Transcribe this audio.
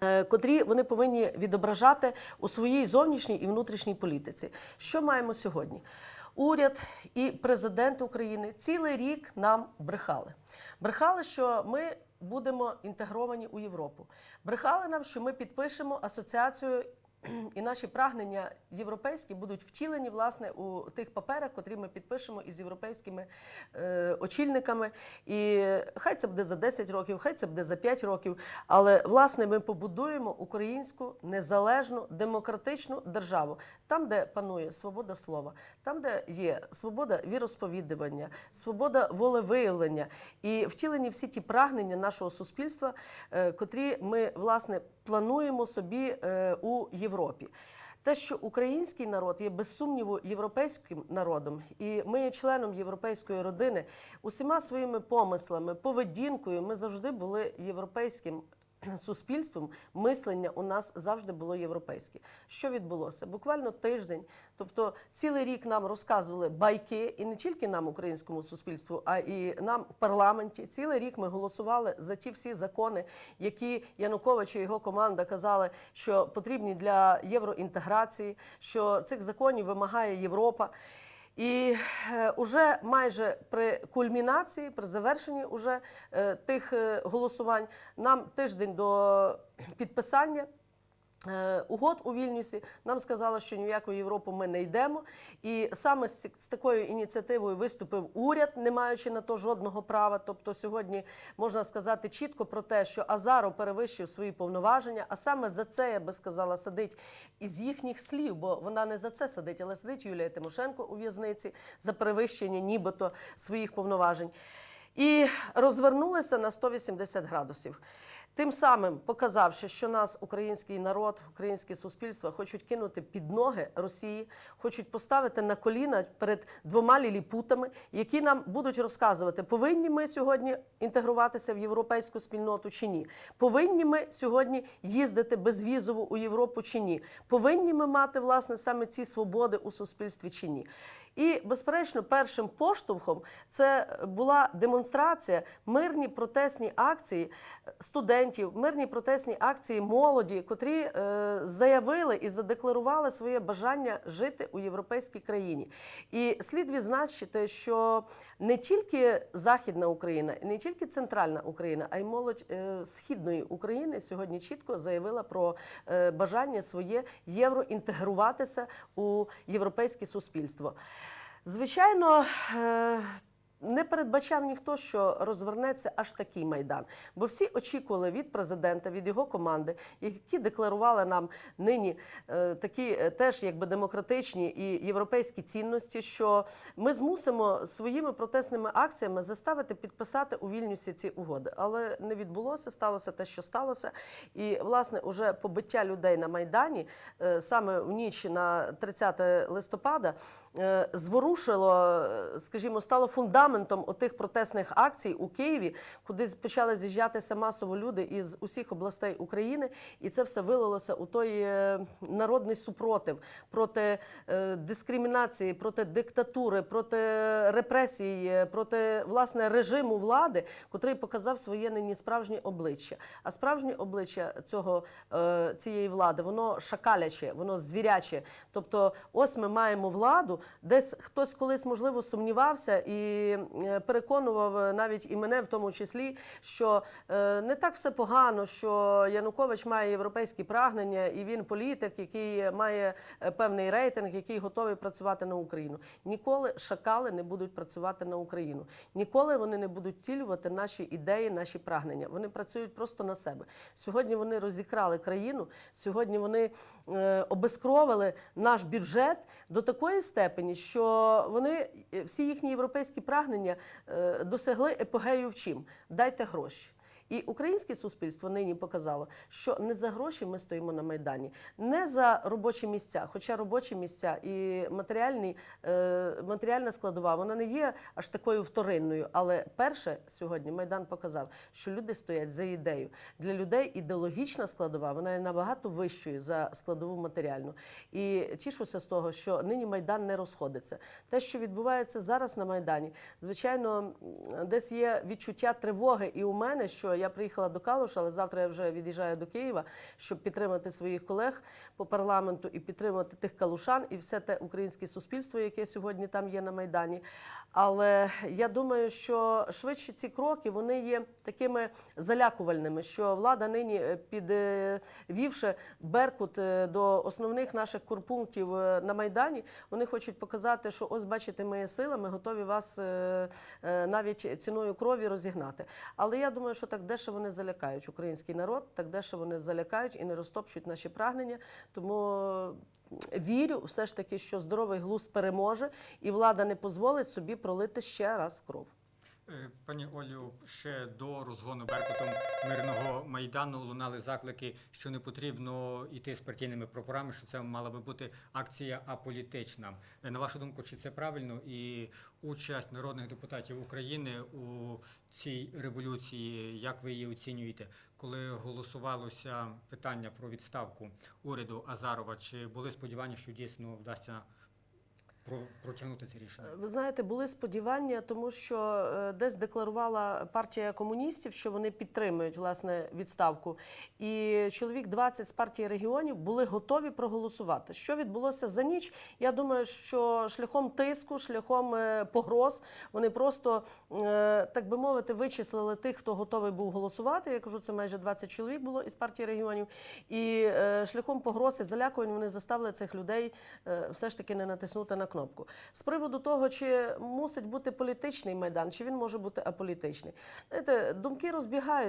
е, котрі вони повинні відображати у своїй зовнішній і внутрішній політиці. Що маємо сьогодні? Уряд і президент України цілий рік нам брехали. Брехали, що ми будемо інтегровані у Європу. Брехали нам, що ми підпишемо асоціацію. І наші прагнення європейські будуть втілені власне у тих паперах, котрі ми підпишемо із європейськими е, очільниками. І хай це буде за 10 років, хай це буде за 5 років. Але власне ми побудуємо українську незалежну демократичну державу, там, де панує свобода слова, там, де є свобода віросповідування, свобода волевиявлення і втілені всі ті прагнення нашого суспільства, е, котрі ми власне плануємо собі е, у Європі. Те, що український народ є без сумніву європейським народом, і ми є членом європейської родини, усіма своїми помислами, поведінкою, ми завжди були європейським суспільством. Мислення у нас завжди було європейське. Що відбулося? Буквально тиждень, тобто цілий рік нам розказували байки, і не тільки нам, українському суспільству, а і нам в парламенті. Цілий рік ми голосували за ті всі закони, які Янукович і його команда казали, що потрібні для євроінтеграції, що цих законів вимагає Європа. І вже уже майже при кульмінації, при завершенні уже е, тих е, голосувань, нам тиждень до підписання. Е, Угод у Вільнюсі нам сказали, що ні в яку Європу ми не йдемо, і саме з, такою ініціативою виступив уряд, не маючи на то жодного права. Тобто, сьогодні можна сказати чітко про те, що Азаров перевищив свої повноваження, а саме за це я би сказала сидить із їхніх слів, бо вона не за це сидить, але сидить Юлія Тимошенко у в'язниці за перевищення, нібито своїх повноважень. І розвернулися на 180 градусів. Тим самим показавши, що нас, український народ, українське суспільство, хочуть кинути під ноги Росії, хочуть поставити на коліна перед двома ліліпутами, які нам будуть розказувати, повинні ми сьогодні інтегруватися в європейську спільноту чи ні. Повинні ми сьогодні їздити безвізово у Європу чи ні. Повинні ми мати власне саме ці свободи у суспільстві чи ні. І, безперечно, першим поштовхом це була демонстрація, мирні протестні акції студентів, мирні протестні акції молоді, котрі е, заявили і задекларували своє бажання жити у європейській країні. І слід відзначити, що не тільки Західна Україна, не тільки центральна Україна, а й молодь е, східної України сьогодні чітко заявила про е, бажання своє євроінтегруватися у європейське суспільство. Звичайно, е, не передбачав ніхто, що розвернеться аж такий майдан, бо всі очікували від президента, від його команди, які декларували нам нині е, такі е, теж якби демократичні і європейські цінності, що ми змусимо своїми протестними акціями заставити підписати у Вільнюсі ці угоди. Але не відбулося, сталося те, що сталося. І власне уже побиття людей на майдані е, саме в ніч на 30 листопада зворушило, скажімо, стало фундаментом отих протестних акцій у Києві, куди почали з'їжджатися масово люди із усіх областей України, і це все вилилося у той е, народний супротив проти е, дискримінації, проти диктатури, проти репресій, е, проти власне режиму влади, котрий показав своє нині справжнє обличчя. А справжнє обличчя цього цієї влади, воно шакаляче, воно звіряче. Тобто, ось ми маємо владу, десь хтось колись можливо сумнівався і переконував е, навіть і мене в тому числі, що е, не так все погано, що Янукович має європейські прагнення, і він політик, який має е, певний рейтинг, який готовий працювати на Україну. Ніколи шакали не будуть працювати на Україну. Ніколи вони не будуть цілювати наші ідеї, наші прагнення. Вони працюють просто на себе. Сьогодні вони розікрали країну. Сьогодні вони обезкровили наш бюджет до такої степені, що вони всі їхні європейські прагнення е, досягли епогею в чим? Дайте гроші. І українське суспільство нині показало, що не за гроші ми стоїмо на майдані, не за робочі місця. Хоча робочі місця і матеріальні, е, матеріальна складова вона не є аж такою вторинною. Але перше сьогодні майдан показав, що люди стоять за ідею. Для людей ідеологічна складова вона є набагато вищою за складову матеріальну. І тішуся з того, що нині майдан не розходиться. Те, що відбувається зараз на майдані, звичайно, десь є відчуття тривоги і у мене, що я приїхала до Калуша, але завтра я вже від'їжджаю до Києва, щоб підтримати своїх колег по парламенту і підтримати тих калушан і все те українське суспільство, яке сьогодні там є на майдані. Але я думаю, що швидше ці кроки вони є такими залякувальними, що влада нині е, підвівши Беркут е, до основних наших корпунктів е, на майдані, вони хочуть показати, що ось бачите, ми є ми готові вас навіть ціною крові розігнати. Але я думаю, що так дешево вони залякають український народ, так дешево вони залякають і не розтопчуть наші прагнення. Тому вірю все ж таки, що здоровий глузд переможе, і влада не дозволить собі пролити ще раз кров. Е, Пані Олю, ще до розгону Беркутом мирного майдану лунали заклики, що не потрібно йти з партійними прапорами, що це мала би бути акція аполітична. Е, На вашу думку, чи це правильно? І участь народних депутатів України у цій революції, як ви її оцінюєте? Коли голосувалося питання про відставку уряду Азарова, чи були сподівання, що дійсно вдасться протягнути це рішення? Ви знаєте, були сподівання, тому що е, десь декларувала партія комуністів, що вони підтримують власне відставку. І чоловік 20 з партії регіонів були готові проголосувати. Що відбулося за ніч? Я думаю, що шляхом тиску, шляхом е, погроз, вони просто, е, так би мовити, вичислили тих, хто готовий був голосувати. Я кажу, це майже 20 чоловік було із партії регіонів. І шляхом погроз і залякувань вони заставили цих людей все ж таки не натиснути на кнопку. З приводу того, чи мусить бути політичний майдан, чи він може бути аполітичний. Знаєте, думки розбігаються.